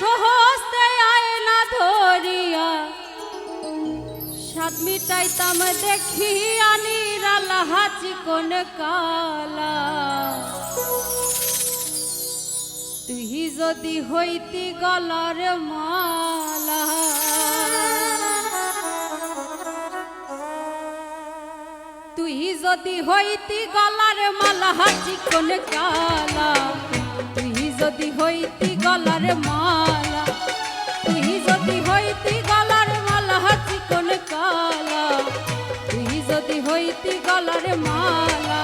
সহস্তে আয়না ধরিয়া সাত মিটাইতাম দেখি আনির হাচি কোন কালা। তুই যদি হইতি গলার মালা। তুই যদি হইতি গলার মালা, হাচি কোন কালা। যদি হইতি গলার মালা, তুই যদি হইতি গলার মালা হাতি কোন কালা, তুই যদি হইতি গলার মালা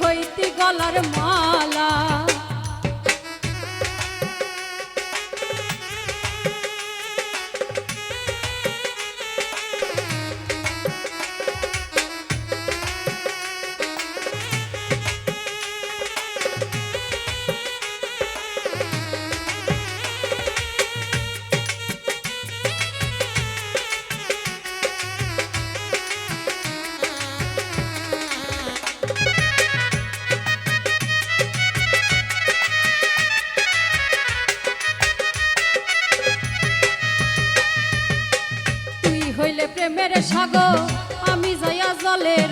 হইতি গলার মালা। আমি জলের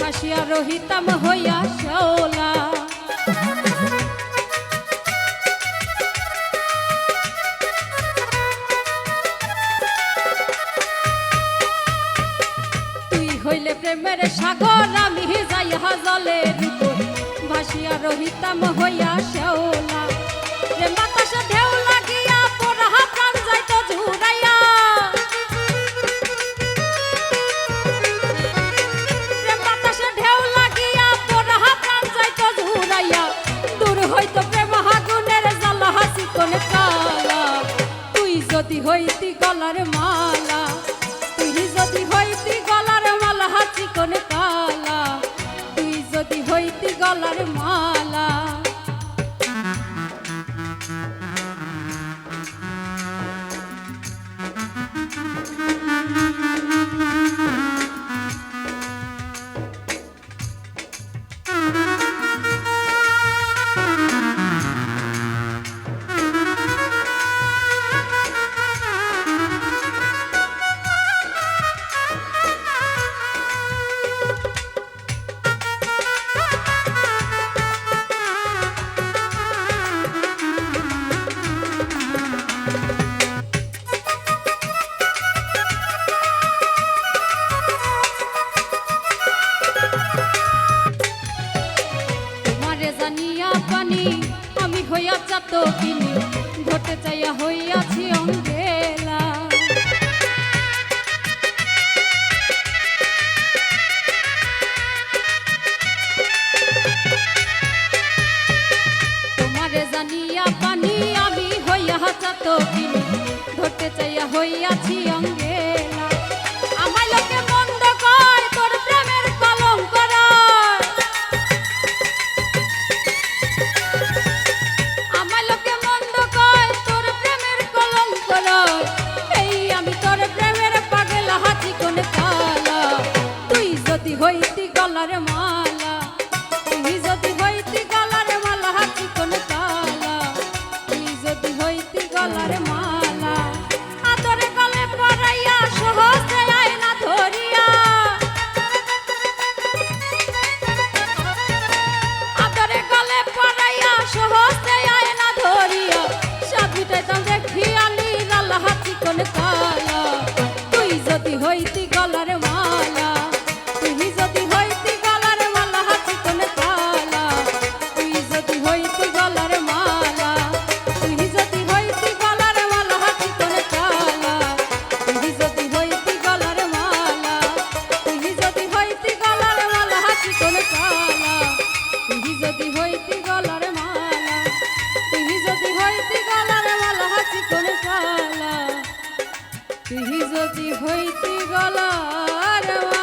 ভাসিয়া রহিতাম হইয়া শেওলা তুই হইলে প্রেমের সাগর, আমি যাইয়া জলের ভাসিয়া রহিতাম হইয়া শেওলা প্রেম বাতাসে ঢেউ যদি হইতি গলার মালা, তুই যদি হইতি গলার মালা হাতি কোন কালা তুই যদি হইতি গলার মালা ঘটে হইয়াছি অঙ্গেলা। তোমারে জানিয়া পানি আমি হইয়া চাত কিনি ঘটে চাইয়া হইয়াছি অঙ্গেলা তুই যদি হইতি গলার